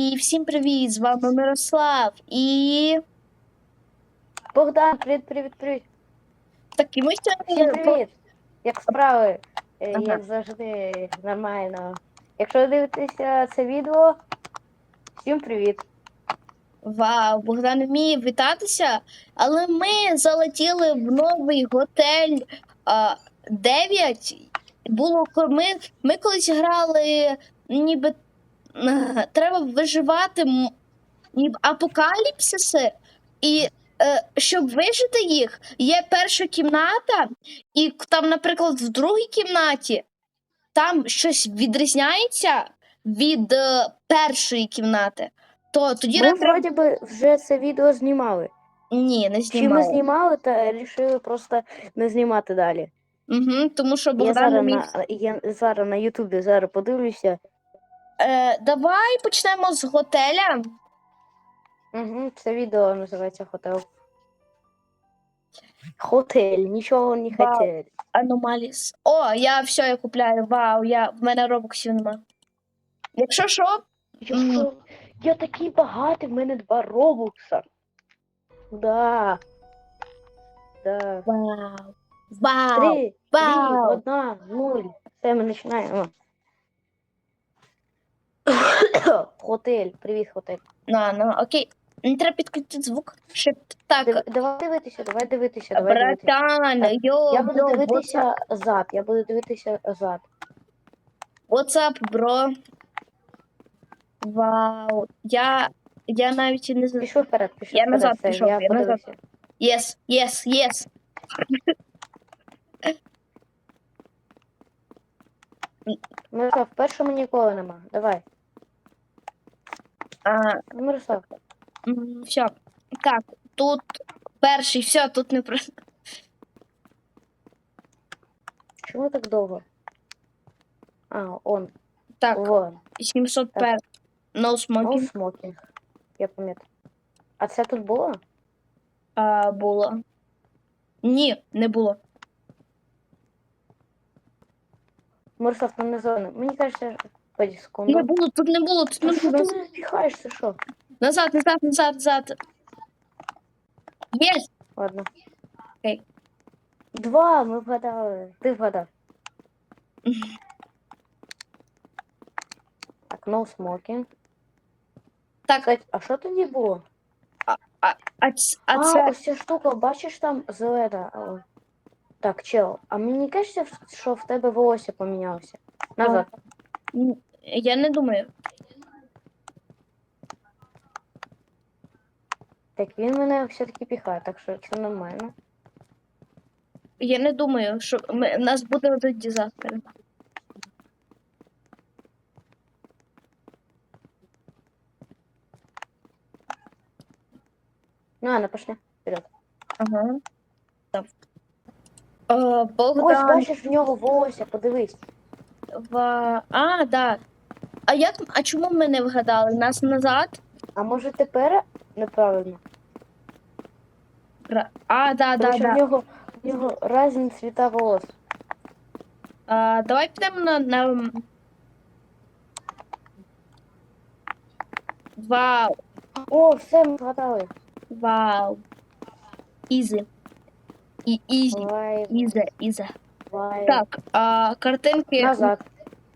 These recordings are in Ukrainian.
І всім привіт! З вами Мирослав. І Богдан, привіт, привіт, привіт. такі ми Всім сьогодні. привіт. Як справи? Е, Ага. Як завжди, нормально. Якщо ви дивитеся це відео, всім привіт. Вау, Богдан вміє вітатися, але ми залетіли в новий готель а, 9. Було ко- ми, ми колись грали, ніби е, треба виживати м- ніби апокаліпсиси, і е, щоб вижити їх, є перша кімната, і там, наприклад, в другій кімнаті там щось відрізняється від е, першої кімнати. То тоді Ми нам вроді би вже це відео знімали. ні, не знімали. Чи ми знімали. та вирішили просто не знімати далі. Угу, тому що Я зараз міг. на, я зараз на Ютубі зараз подивлюся. Е, давай почнемо з готеля. Угу, це відео називається Хотел. Хотель, нічого не Вау. хотель. Аномаліс. О, я все, я купляю. Вау, я, в мене робоксів нема. Якщо що, Я, Мгм. що? я такий багатий, в мене два робокса. Да. Да. вау. Вау. Три, Вау. дві, одна, нуль. Все, ми починаємо. Хотель, привіт, хотель. На, ну, окей. Не треба підключити звук. Shift. Так, Див- Давай дивитися, давай дивитися, давай дивитися. братан, йо, Я буду йо, дивитися зад, я буду дивитися зад. what's up, бро? Вау. Я, я навіть і не знаю. Пішов вперед, пішов Я вперед. назад все, пішов, я я назад. подивився. Yes, yes, yes. Мирослав, першому ніколи нема. Давай. А, Мирослав, все. Так, тут перший, все, тут не про. чому так довго? А, он, Так, вон. 701. No No smoking smoking. Я пам'ятаю. А це тут було? а, було. Ні, не було. Мирослав, там не зона. Мені кажеться, ході секунду. Не було, тут не було, тут Ну не що було. ти мене піхаєшся, що? Назад, назад, назад, назад. Єс! Ладно. Окей. Два, ми вгадали. Ти вгадав. Так, no smoking. Так, Кстати, а що тоді було? а, ц- а А, це. ось ця штука, бачиш там зелена. О. Так, чел, а мені кажеться, що в тебе волосся помінялося. Назад. М, Я не думаю. Так, він мене все-таки піхає, так що це нормально. Я не думаю, що ми, нас буде один дизастер. Ну, ладно, пошли. Вперед. Ага. Так. Е, Ось, бачиш, в нього волосся, подивись. Ва... А, да. А як а чому ми не вгадали? Нас назад? А може тепер неправильно? Ра- А, да, Тому да, що в да. нього, в нього різні цвіта волос. А, давай підемо на, на... Вау, О, все, ми згадали. вау. Ізі. І ізі, Давай, ізі, ізі. давай. Так, а, картинки. Назад.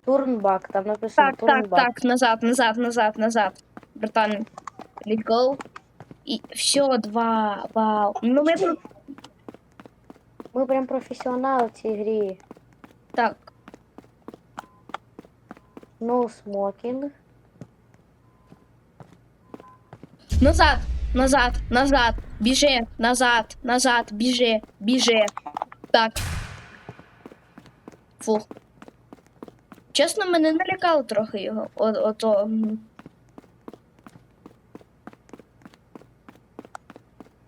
Турнбак, там написано Так, так, турнбак. так, назад, назад, назад, назад. Братан, let's go. І все, два, вау. Ну ми тут Ми прям професіонали в цій грі. так. No smoking. Назад, назад, назад, біжи, назад, назад, біжи, біжи. Так. Фух. Чесно, мене налякало трохи його. О, ото.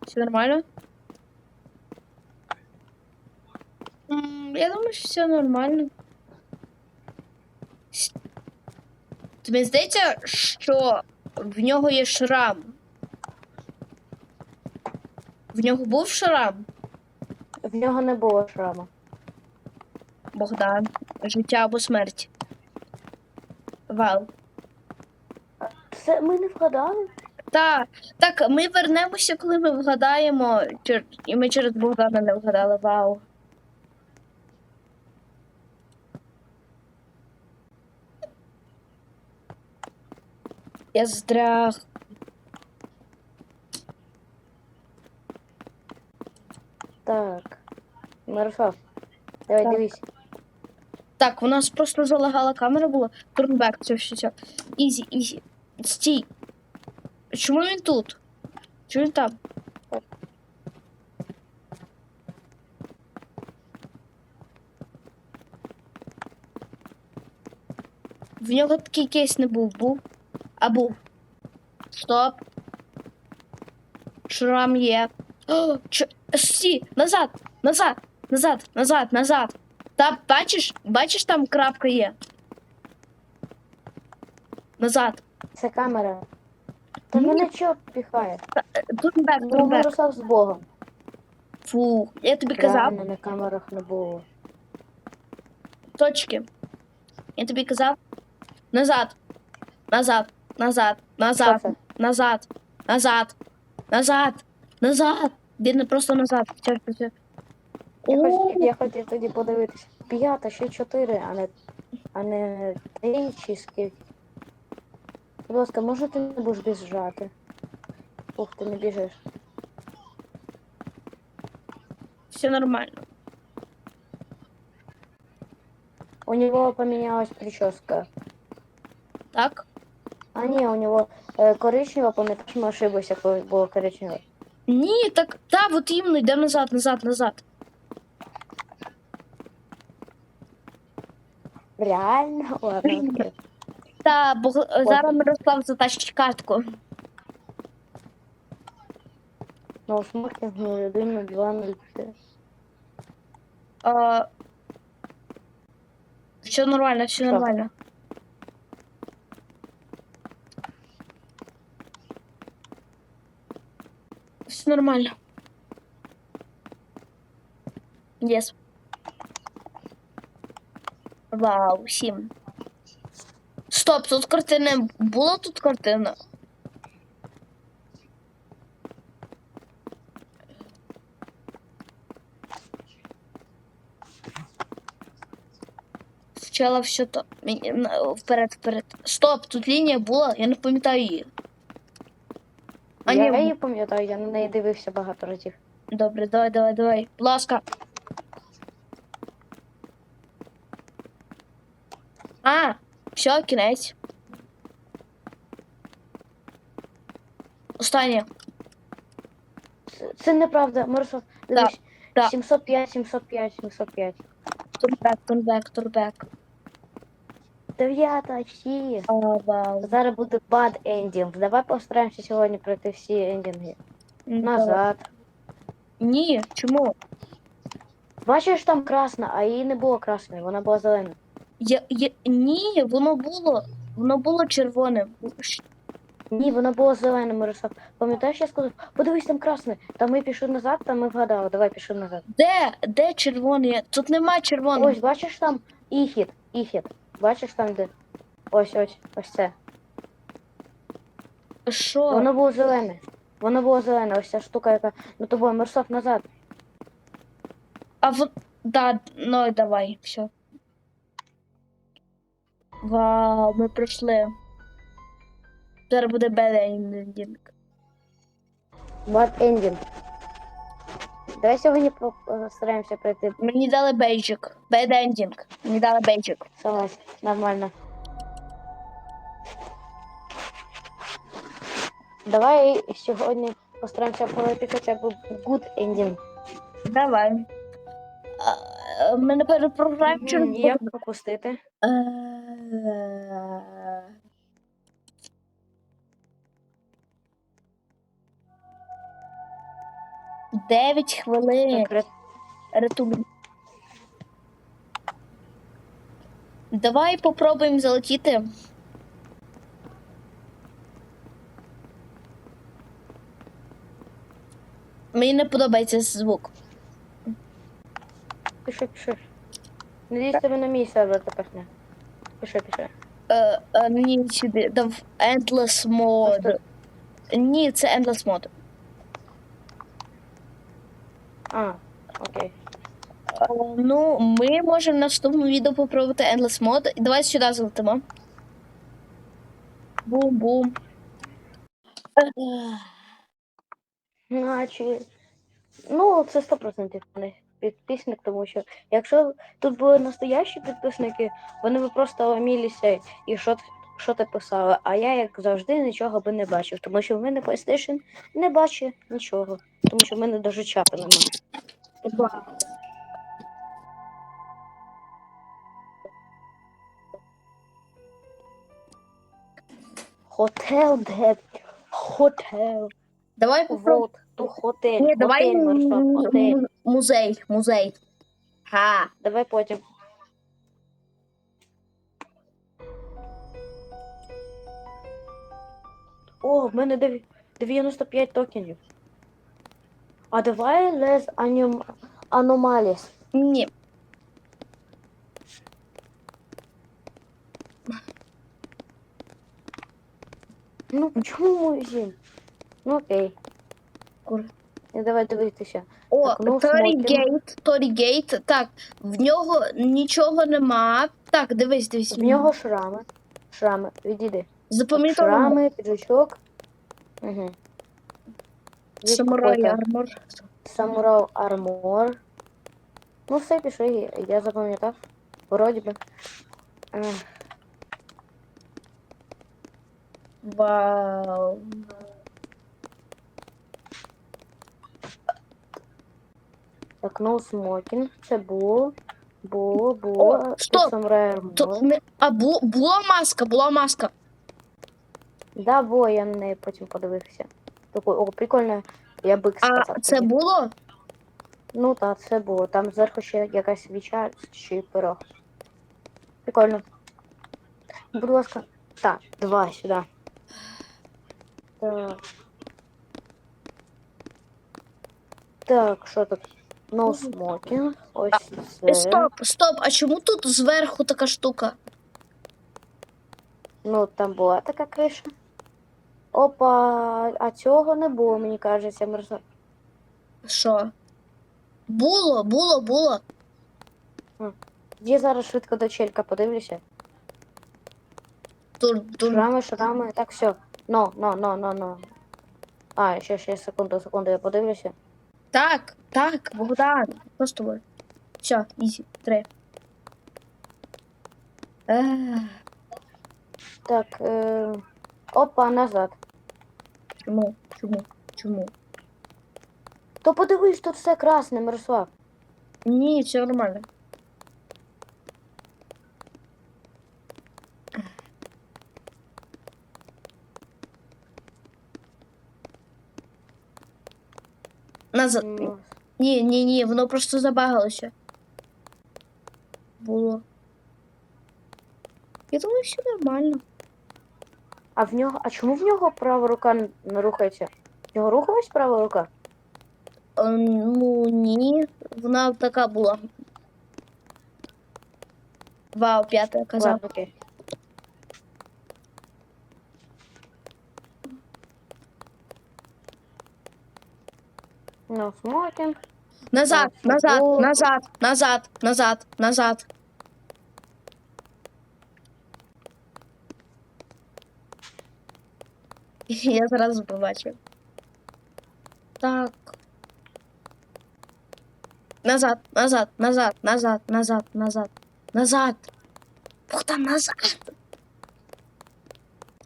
Все нормально? Я думаю, що все нормально. Тобі здається, що в нього є шрам. В нього був шрам, В нього не було шраму. Богдан. Життя або смерть. Вал. все, ми не вгадали. Так, так, ми вернемося, коли ми вгадаємо. І ми через Богдана не вгадали. Вау. Я здрях. Так. Мирослав, давай Так. дивись. Так, у нас просто залагала камера була. Турнбек, це все. Ізі, ізі. Стій. Чому він тут? Чому він там? В нього такий кейс не був, був. А був. Стоп. Шрам є. О, чо... Стій, назад, назад, назад, назад, назад. Та бачиш, бачиш, там крапка є. Назад. Це камера. Та Ні. мене чого піхає? Турнбек, Ну, турнбек. Мирослав з Богом. Фу, я тобі казав. Реально на камерах не було. Точки. Я тобі казав. Назад. Назад. Назад. Назад. Що це? Назад. Назад. Назад. Назад. Він просто назад. Все, все, все. Я, О, хоч, я хотів тоді подивитися. П'ята, ще чотири, а не, а не три чи скільки. Будь ласка, може ти не будеш біжати? Ух, ти не біжиш. все нормально. У него поменялась прическа. Так? А ні, у него е, коричнева, пам'ятаєш, ми ошиблися, коли було коричневе. Ні, так, та, от іменно, йдемо назад, назад, назад. Реально? Ладно, окей. Та, бо зараз Мирослав затащить картку. Ну, смертник 01, 02, 03. А, все нормально, все Що? нормально. Все нормально. Yes. Вау, сім. Стоп, тут картини. Була тут картина? Спочатку все то. Вперед, вперед. Стоп, тут лінія була, я не пам'ятаю її. А, я ні. її пам'ятаю, я на неї дивився багато разів. Добре, давай, давай, давай. Будь ласка. А, все, кінець. Останнє. Це, неправда, Мирослав, дивись. так. 705, 705, 705. Турбек, турбек, турбек. Дев'ята, всі. Зараз буде bad ending. Давай постараємося сьогодні пройти всі ендінги. Назад. Ні, чому? Бачиш, там красна, а її не було красної, вона була зелена. Я, я, ні, воно було. Воно було червоним. Ні, вона була зелена, Мирослав. Пам'ятаєш, я сказав, подивись там красне. Там ми пішли назад, там ми вгадали. Давай пішли назад. Де? Де червоний? Тут нема червоного. Ось, бачиш там іхід, іхід. Бачиш там де? Ось, ось, ось це. Що? Воно було зелене. Воно було зелене, ось ця штука, яка на тобою Мирослав назад. А вот, да, ну давай, все. Вау, ми пройшли. Зараз буде бедендінг. Bad ending. Давай сьогодні по- постараємося пройти. Мені дали бейджик. Бедендінг. Мені дали бейджик. Согласен, нормально. Давай сьогодні постараємося пройти хоча б good ending. Давай. Напевно програємо через Як пропустити? Е, Дев'ять хвилин. Ретубін. Давай попробуємо залетіти. Мені не подобається звук. Пиши, пиши. Надіюсь, тебе на мій сервер тепер не. Пиши, пиши. Е, е, ні, сюди. Дав Endless Mode. Ні, це Endless Mode. А, окей. Е, Ну, ми можемо в наступному відео попробувати Endless Mode. І Давай сюди залетимо. Бум-бум. Значить, ну, це 100% не підписник, тому що якщо тут були настоящі підписники, вони б просто ламілися і що, що ти писали. А я, як завжди, нічого би не бачив, тому що в мене PlayStation не бачить нічого, тому що в мене навіть чата немає. Хотел, де? Хотел. Давай попробуємо. Вот, то хотель. Ні, давай хотель, Мирослав, м- музей, музей. Ха. Давай потім. О, в мене дев- 95 токенів. А давай Les Anim... Anomalies. Ні. Ну, чому музей? Ну окей. Кур- І давай дивитися. О, ну, Торі. Гейт, Торі Гейт. Так, в нього нічого нема. Так, дивись, дивись. В нього шрами. Шрами, відійди. Запам'ятовано. Шрами, піджачок. Угу. Самурай армор. Самурай армор. Ну, все пішли, я запам'ятав. Вроді би. Вау. Так, no smoking. Це було. Було, було. О, стоп! То, не, а бу, була маска, була маска. Да, було, я на неї потім подивився. Такой, о, прикольно. Я бик А сказав. це було? Ну так, це було. Там зверху ще якась свіча чи пирог. Прикольно. Будь ласка. Так, два сюди. Так. Так, що тут? No smoking. Ось це. Стоп, стоп, а чому тут зверху така штука? Ну, там була така криша. Опа, а цього не було, мені кажеться, мерзо. Що? Було, було, було. Я зараз швидко до челька подивлюся. Тур, тур. Шрами, шрами. Так, все. Но, но, но, но, но. А, ще, ще, секунду, секунду, я подивлюся. Так, так, Богдан. Що з тобою? Все, ізі, три. Ех, Так, е... опа, назад. чому? Чому? Чому? То подивись, тут все красне, Мирослав. Ні, все нормально. Ну, Ні, ні, ні, воно просто забагалося. Було. Я думаю, все нормально. А в нього. А чому в нього права рука не рухається? В нього рухалась права рука? Е, Ну ні, вона така була. Вау, п'ята, казав. Ладно, окей. No smoking. Назад, назад, назад, назад, назад, назад. Я зразу побачив. Так. Назад, назад, назад, назад, назад, назад, назад. Богдан, назад.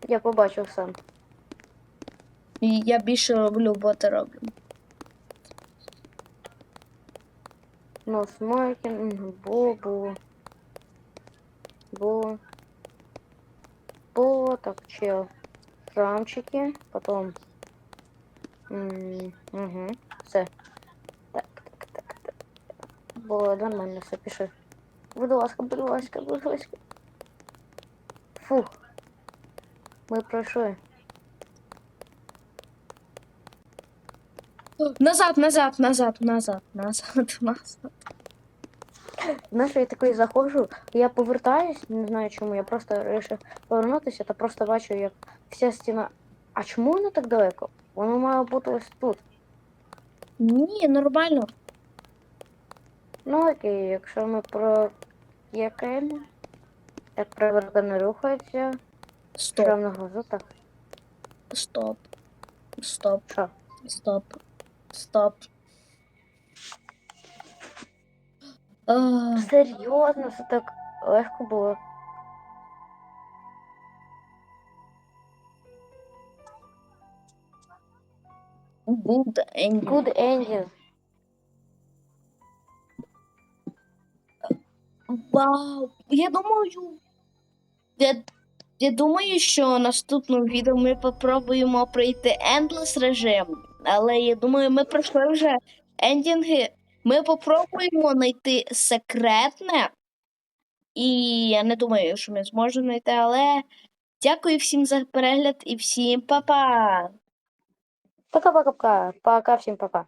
Я побачив сам. І я більше роблю, боти роблю. Мгм, Було, було. Було. Було, так, чел. Шрамчики, потом. Угу. Все. Так, так, так, так. Було нормально, все, пиши. Будь ласка, будь ласка, будь ласка. Фух. Ми пройшли. Назад, назад, назад, назад, назад, назад. Знаєш, я такий заходжу, я повертаюсь, не знаю чому, я просто вирішив повернутися та просто бачу, як вся стіна. А чому вона так далеко? Воно має бути ось тут. Ні, нормально. Ну окей, якщо ми про якаємо, як приверка не рухається, Стоп, так. стоп, стоп, Що? стоп, стоп. А, Серйозно, це так легко було. good ending. Good ending. Вау! Я думаю. Я, я думаю, що наступному відео ми попробуємо пройти Endless режим. Але я думаю, ми пройшли вже ендінги. Ми попробуємо знайти секретне. І я не думаю, що ми зможемо знайти, але дякую всім за перегляд і всім па-па! Пока-пока-пока. Пока всім пока.